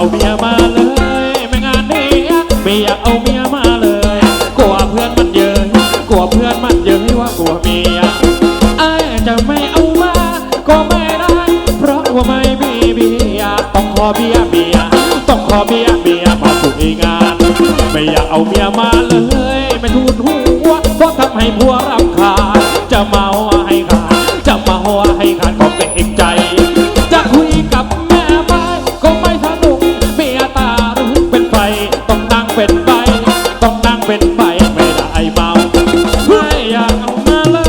เอาเมียมาเลย ไม่งานนี้ไม่อยากเอาเมียมาเลย กลัวเพื่อนมันเยอะกลัวเพื่อนมันเยอะว่ากลัวเมียไอ้จะไม่เอามาก็ไม่ได้ เพราะว่าไม่มีเบียต้องขอเบียเบียต้องขอเบียเบียมาสุยงาน ไม่อยากเอาเมียมาเลย ไม่ทูนหัวเพราะทำให้ผัวรำคาญจะเมา เป็นไฟต้องนั่งเป็นไฟไม่ได้เมาไม่อยากเอามาเลย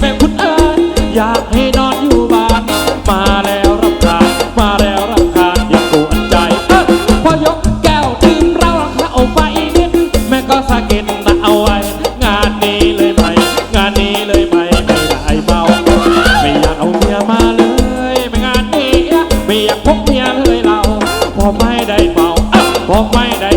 แม่คุณเอ๋ยอยากให้นอนอยู่บ้าน มาแล้วรำคาญมาแล้วรำคาญอย่ากวนใจเอ้ยพอยกแก้วดื่มเราเข้าไปนิดแม่ก็สะกิดนะเอาไว้ งานนี้เลยไหมงานนี้เลยไหมไม่ได้เมาไม่อยากเอาเมียมาเลยไม่งานนี้ไม่อยากพกเมียเลยเราพอไม่ได้เมาเอ้าพอไม่ได้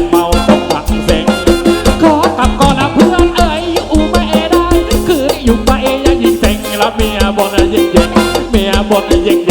แล้วเยบนยิงยิงเมียบนยิงยิงว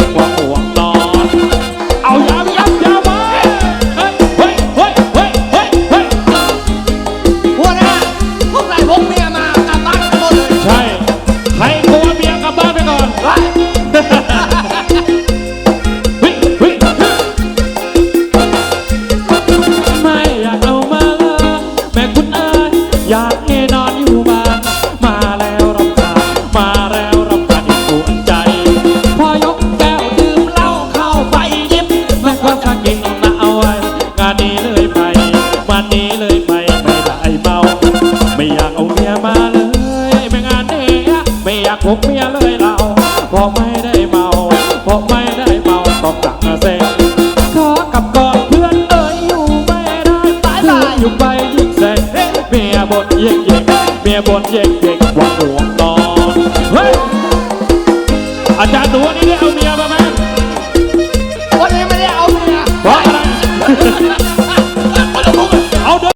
่าห่ ไม่อยากพกเมียเลยเราเพอไม่ได้เมาเพอไม่ได้เมาต้องกลับมาเซ็งขอกลับก่อนเพื่อนเอ๋ยอยู่ไม่ได้ตายตายอยู่ไปยิ่งเซ็งเมียบนเย่งเย่งเมียบนเย่งเย่งว่าห่วงนอนเฮ้ยอาจารย์ตัวนี้